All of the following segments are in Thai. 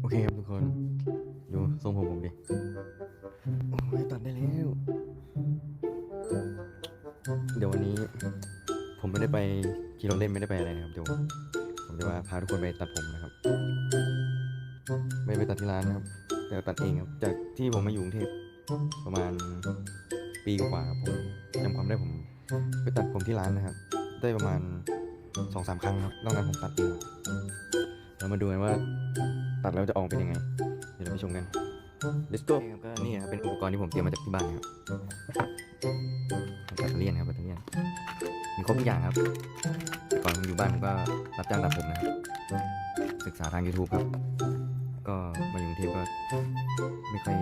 โอเคครับทุกคน ดูทรงผมผมดิโอ้ยตัดได้แล้ว เดี๋ยววันนี้ ผมไม่ได้ไปขี่รถเล่นไม่ได้ไปอะไรนะครับเดี๋ยวผมจะมาพาทุกคนไปตัดผมนะครับ ไม่ไปตัดที่ร้านนะครับ แต่ตัดเองครับ จากที่ผมมาอยู่กรุงเทพประมาณปีกว่าครับผมจำความได้ผม ไปตัดผมที่ร้านนะครับ ได้ประมาณ สองสามครั้งครับนอกนั้นผมตัดเองครับเรามาดูกันว่าตัดแล้วจะออกเป็นยังไง เดี๋ยวเราไปชมกัน let's go ก็นี่ครับเป็นอุปกรณ์ที่ผมเตรียมมาจากที่บ้านนะครับแบตเตอรี่ยนครับแบตเตอรี่ยนมีครบทุกอย่างครับแต่ก่อนผมอยู่บ้านผมก็รับจ้างตัดผมนะครับศึกษาทาง YouTube ครับ ก็มาอยู่กรุงเทพก็ไม่ค่อย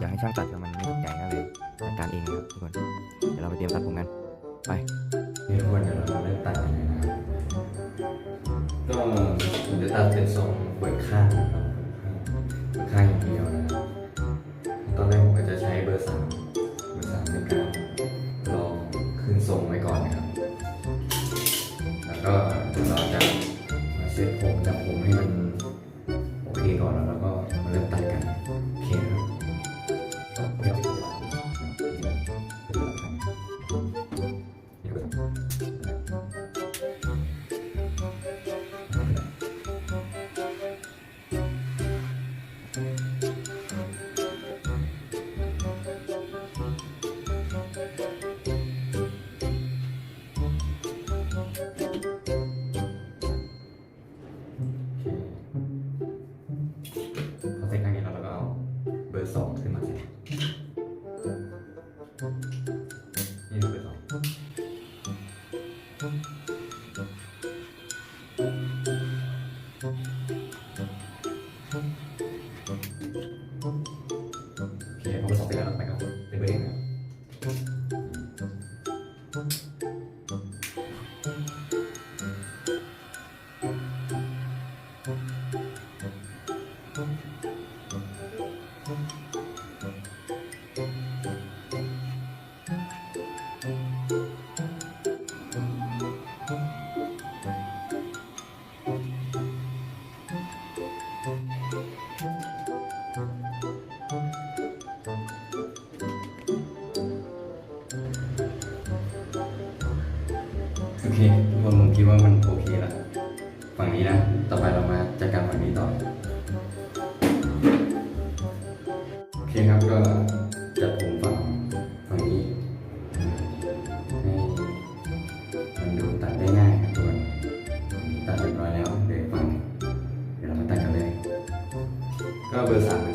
อยากให้ช่างตัดแล้วมันไม่ถูกใจก็เลยจัดการเองนะครับทุกคน เดี๋ยวเราไปเตรียมตัดผมกัน ไปนี่ทุกคนเดี๋ยวเราเริ่มตัดกันเลยนะครับก็ผมจะตัดเป็นทรงเปิดข้างนะครับเปิดข้างอย่างเดียวนะครับตอนแรกผมก็จะใช้เบอร์สามเบอร์สามในการลองขึ้นทรงไว้ก่อนนะครับ แล้วก็เดี๋ยวเราจะมาเซตผมจับ โอเคทุกคนผมคิดว่ามันโอเคแล้ว ฝั่งนี้นะ ต่อไปเรามาจัดการฝั่งนี้ต่อ ก็เบ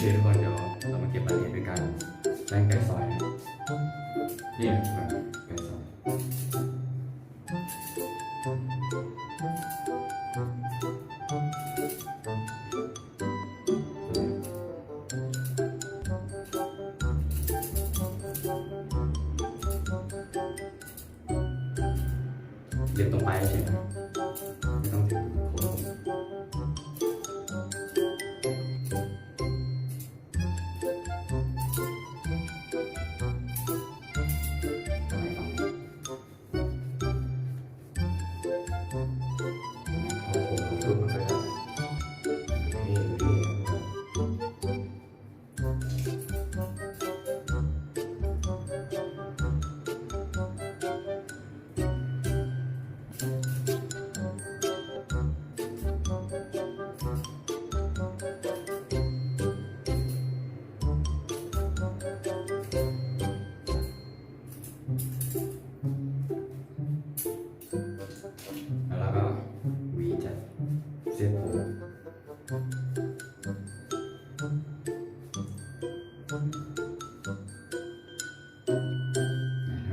เคทุกคนเดี๋ยวเรามาเก็บรายละเอียดด้วยการแป้งไก่ซอยนี่แบบไก่ซอยเรียบตรงไปลายเฉยๆไม่ต้อง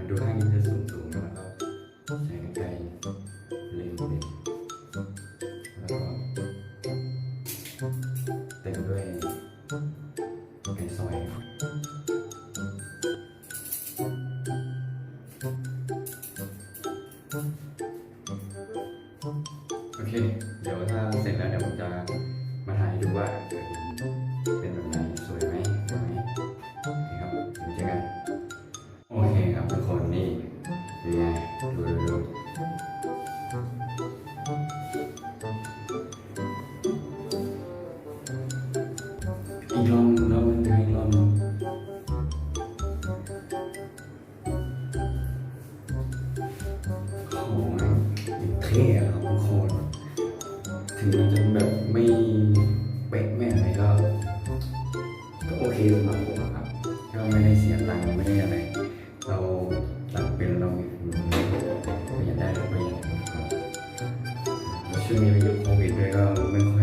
ดูข้างนี้จะสูงสูงๆแล้วก็ใช้กรรไกรเล็งเล็งแล้วก็เต็มด้วยไก่ซอยโอเค เดี๋ยวถ้าเสร็จแล้วเดี๋ยวผมจะมาถ่ายให้ดูว่า ถึงมันจะแบบไม่เป๊ะไม่อะไรก็ก็โอเคสำหรับผมอะครับก็ไม่ได้เสียตังค์ไม่ได้อะไร เราตัดเป็นเราประหยัดได้เราประหยัดครับแล้ช่วงนี้เป็นยุคโควิดด้วยก็ไม่ค่อย